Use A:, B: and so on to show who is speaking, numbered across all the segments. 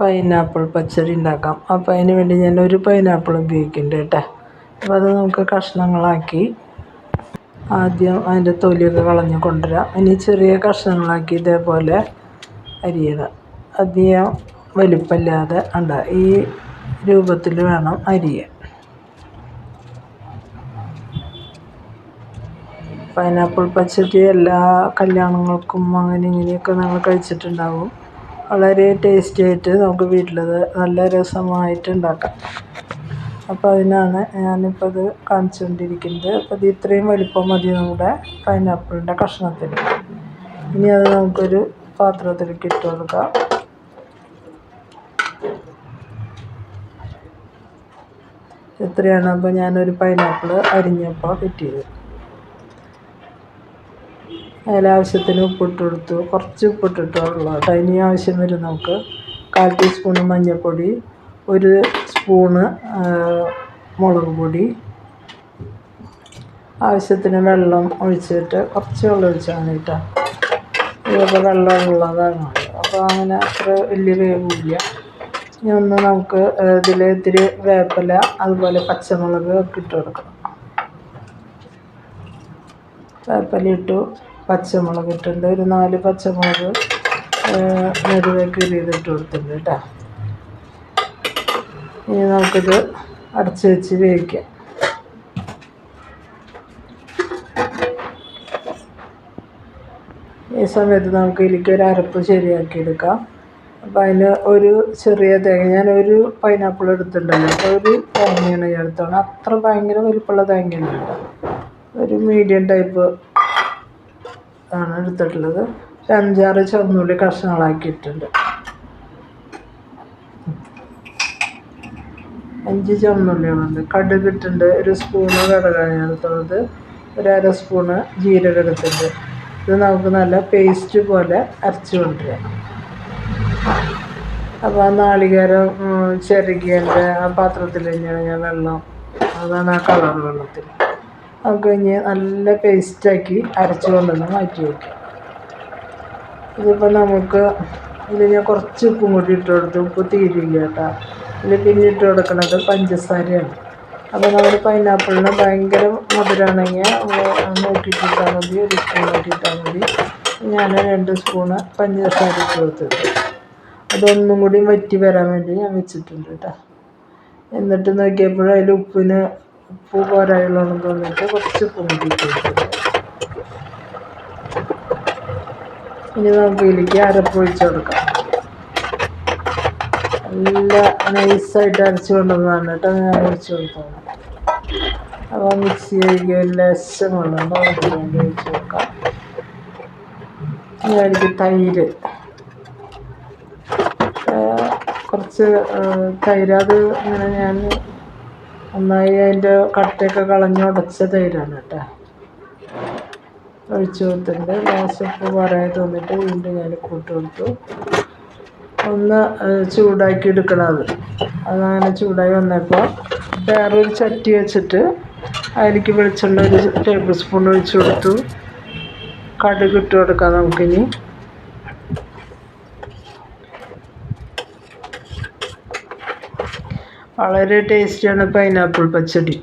A: Pineapple പച്ചടി ഉണ്ടാക്കാം. അപ്പോൾ അതിന് വേണ്ടി ഞാൻ ഒരു പൈനാപ്പിൾ ഉപയോഗിക്കുന്നുണ്ട് കേട്ടോ. അപ്പോൾ അത് നമുക്ക് കഷ്ണങ്ങളാക്കി ആദ്യം അതിന്റെ തൊലിയൊക്കെ കളഞ്ഞ് കൊണ്ടുവരാം. ഇനി ചെറിയ കഷ്ണങ്ങളാക്കി ഇതേപോലെ അരിയണം. അധികം വലിപ്പമില്ലാതെ ഉണ്ട് ഈ രൂപത്തിൽ വേണം അരിയാൻ. പൈനാപ്പിൾ പച്ചടി എല്ലാ കല്യാണങ്ങൾക്കും അങ്ങനെ ഇങ്ങനെയൊക്കെ നമ്മൾ കഴിച്ചിട്ടുണ്ടാവും. വളരെ ടേസ്റ്റി ആയിട്ട് നമുക്ക് വീട്ടിലത് നല്ല രസമായിട്ട് ഉണ്ടാക്കാം. അപ്പോൾ അതിനാണ് ഞാനിപ്പോൾ ഇത് കാണിച്ചുകൊണ്ടിരിക്കുന്നത്. അപ്പോൾ ഇത് ഇത്രയും വലിപ്പം മതി നമ്മുടെ പൈനാപ്പിളിന്റെ കഷ്ണത്തിന്. ഇനി അത് നമുക്കൊരു പാത്രത്തിലേക്ക് ഇട്ട് കൊടുക്കാം. ഇത്രയാണ് അപ്പോൾ ഞാനൊരു പൈനാപ്പിൾ അരിഞ്ഞപ്പോൾ കിട്ടിയത്. അതിലാവശ്യത്തിന് ഉപ്പിട്ട് കൊടുത്തു കുറച്ച് ഉപ്പിട്ടിട്ടുള്ളൂ കേട്ടോ ഇനി ആവശ്യം വരും നമുക്ക് കാൽ ടീസ്പൂൺ മഞ്ഞൾപ്പൊടി ഒരു സ്പൂണ് മുളക് പൊടി. ആവശ്യത്തിന് വെള്ളം ഒഴിച്ചിട്ട് കുറച്ച് വെള്ളം ഒഴിച്ചാൽ മതി കേട്ടോ. ഇതൊക്കെ വെള്ളം ഉള്ളതാണ് അപ്പോൾ അങ്ങനെ അത്ര വലിയ വേവില്ല. ഇനി ഒന്ന് നമുക്ക് ഇതിൽ ഇത്തിരി വേപ്പില അതുപോലെ പച്ചമുളക് ഒക്കെ ഇട്ട് കൊടുക്കണം. വേപ്പില ഇട്ടു. പച്ചമുളക് ഇട്ടിട്ടുണ്ട്. ഒരു നാല് പച്ചമുളക് നെടുവേ കീറിയതിട്ട് കൊടുത്തിട്ടുണ്ട് കേട്ടോ. ഇനി നമുക്കിത് അടച്ച് വെച്ച് വേവിക്കാം. ഈ സമയത്ത് നമുക്ക് ഇതിലേക്ക് ഒരു അരപ്പ് ശരിയാക്കി എടുക്കാം. അപ്പോൾ അതിന് ഒരു ചെറിയ തേങ്ങ ഞാൻ ഒരു പൈനാപ്പിൾ എടുത്തിട്ടുണ്ടല്ലോ അപ്പോൾ ഒരു തേങ്ങയാണ് എടുത്തോണം അത്ര ഭയങ്കര വലിപ്പമുള്ള തേങ്ങയാണ് കേട്ടോ. ഒരു മീഡിയം ടൈപ്പ് ആണ് എടുത്തിട്ടുള്ളത്. ഒരു അഞ്ചാറ് ചുവന്നുള്ളി കഷ്ണങ്ങളാക്കിയിട്ടുണ്ട്. അഞ്ച് ചുവന്നുള്ളികളുണ്ട്. കടുക് ഇട്ടുണ്ട് ഒരു സ്പൂണ് കടകാണ് എടുത്തുള്ളത് ഒരു അര സ്പൂണ് ജീരകം എടുത്തിട്ടുണ്ട് ഇത് നമുക്ക് നല്ല പേസ്റ്റ് പോലെ അരച്ച് കൊണ്ടുവരാം. അപ്പോൾ ആ നാളികേരം ചിരകിയതിന്റെ ആ പാത്രത്തിൽ തന്നെയാണ് ഞാൻ വെള്ളം അതാണ് ആ കളർ വെള്ളത്തിൽ കഴിഞ്ഞ് നല്ല പേസ്റ്റാക്കി അരച്ച് കൊണ്ടുവന്ന് മാറ്റി വയ്ക്കും ഇതിപ്പോൾ നമുക്ക് ഇതിൽ ഞാൻ കുറച്ച് ഉപ്പും കൂടി ഇട്ട് കൊടുത്തു. ഉപ്പ് തീരില്ല കേട്ടോ. ഇതിൽ പിന്നെ ഇട്ട് കൊടുക്കുന്നത് പഞ്ചസാരയാണ്. അപ്പോൾ നമ്മൾ പൈനാപ്പിളിന് ഭയങ്കര മധുരമാണെങ്കിൽ നോക്കിയിട്ടിട്ടാൽ മതി. ഒരു സ്പൂൺ നോക്കിയിട്ടാൽ മതി. ഞാൻ രണ്ട് സ്പൂണ് പഞ്ചസാര ഇട്ട് കൊടുത്തിട്ട്. അതൊന്നും കൂടി വറ്റി വരാൻ വേണ്ടി ഞാൻ വെച്ചിട്ടുണ്ട് കേട്ടോ. എന്നിട്ട് നോക്കിയപ്പോൾ അതിൽ ഉപ്പിന് ഉപ്പ് പോരായുള്ളതെന്ന് തോന്നിയിട്ട് കുറച്ച് കൊടുത്തിട്ടുണ്ട് ഇനി നമുക്ക് ഇതിലേക്ക് അരപ്പ് ഒഴിച്ച് കൊടുക്കാം. നല്ല നൈസായിട്ട് അരച്ചു കൊണ്ടുവന്നതാണ് കേട്ടോ. ഞാൻ ഒഴിച്ച് കൊടുത്തത് അപ്പോൾ മിക്സിയിലേക്ക് ലസം കൊണ്ടുവന്ന് അതിലേക്ക് ഒഴിച്ച് കൊടുക്കാം. ഇനി അതിലേക്ക് തൈര്. കുറച്ച് തൈര്. അത് ഇങ്ങനെ ഞാൻ നന്നായി അതിന്റെ കട്ടയൊക്കെ കളഞ്ഞ് ഉടച്ച തൈരാണ് കേട്ടോ. ഒഴിച്ചു കൊടുത്തിട്ടുണ്ട്. ലാസ്റ്റ് ഉപ്പ് പറയാൻ തോന്നിയിട്ട് വീണ്ടും ഞാൻ കൂട്ട് കൊടുത്തു. ഒന്ന് ചൂടാക്കി എടുക്കണം അത് അതങ്ങനെ ചൂടായി വന്നപ്പോൾ വേറൊരു ചട്ടി വെച്ചിട്ട് അതിലേക്ക് വെളിച്ചെണ്ണ ഒരു ടേബിൾ സ്പൂൺ ഒഴിച്ചു കൊടുത്തു. കടുക് ഇട്ട് കൊടുക്കാം നമുക്കിനി. വളരെ ടേസ്റ്റിയാണ് പൈനാപ്പിൾ പച്ചടി.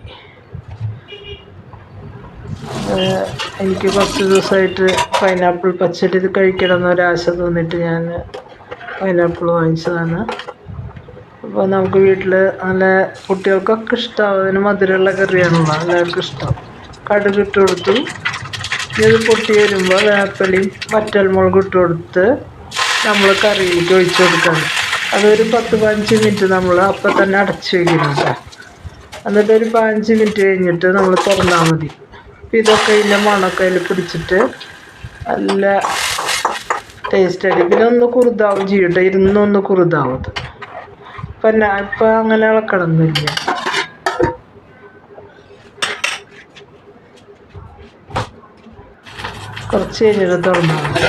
A: എനിക്ക് കുറച്ച് ദിവസമായിട്ട് പൈനാപ്പിൾ പച്ചടി കഴിക്കണം എന്നൊരാശ തോന്നിയിട്ട് ഞാൻ പൈനാപ്പിൾ വാങ്ങിച്ചതാണ്. അപ്പോൾ നമുക്ക് വീട്ടിൽ നല്ല കുട്ടികൾക്കൊക്കെ ഇഷ്ടമാവും അതിന് മധുരമുള്ള കറിയാണല്ലോ എല്ലാവർക്കും ഇഷ്ടം. കടുക് ഇട്ട് കൊടുത്തു. ഇത് പൊട്ടി വരുമ്പോൾ വേപ്പലയും വറ്റൽമുളക് ഇട്ട് കൊടുത്ത് നമ്മൾ കറിയിലേക്ക് ഒഴിച്ചു കൊടുക്കണം. അതൊരു പത്ത് പതിനഞ്ച് മിനിറ്റ് നമ്മൾ അപ്പം തന്നെ അടച്ച് വയ്ക്കുന്നുണ്ട് എന്നിട്ട് ഒരു പതിനഞ്ച് മിനിറ്റ് കഴിഞ്ഞിട്ട് നമ്മൾ തുറന്നാൽ മതി. അപ്പം ഇതൊക്കെ ഇതിന്റെ മണമൊക്കെ അതിൽ പിടിച്ചിട്ട് നല്ല ടേസ്റ്റ് ആയിരിക്കും പിന്നെ ഒന്ന് കുറുതാവും ചെയ്യട്ടെ ഇരുന്നൊന്ന് കുറുതാവും ഇപ്പം ഞാൻ ഇപ്പം അങ്ങനെ ഇളക്കണമെന്നില്ല കുറച്ച് കഴിഞ്ഞിട്ട് തുറന്നാൽ മതി.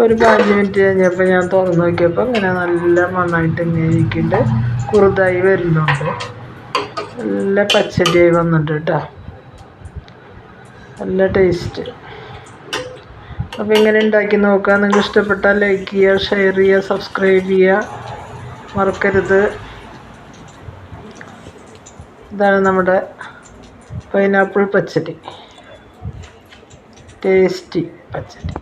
A: ഒരു പതിനഞ്ച് മിനിറ്റ് കഴിഞ്ഞപ്പോൾ ഞാൻ തുറന്ന് നോക്കിയപ്പോൾ ഇങ്ങനെ നല്ല മണ്ണായിട്ട് ഇങ്ങനെ ഇരിക്കുന്നുണ്ട് കുറുതായി വരുന്നുണ്ട്. നല്ല പച്ചടിയായി വന്നിട്ടുണ്ട് കേട്ടോ നല്ല ടേസ്റ്റ് അപ്പോൾ ഇങ്ങനെ ഉണ്ടാക്കി നോക്കുക. നിങ്ങൾക്ക് ഇഷ്ടപ്പെട്ടാൽ ലൈക്ക് ചെയ്യുക ഷെയർ ചെയ്യുക സബ്സ്ക്രൈബ് ചെയ്യുക. മറക്കരുത്. ഇതാണ് നമ്മുടെ പൈനാപ്പിൾ പച്ചടി. ടേസ്റ്റി പച്ചടി.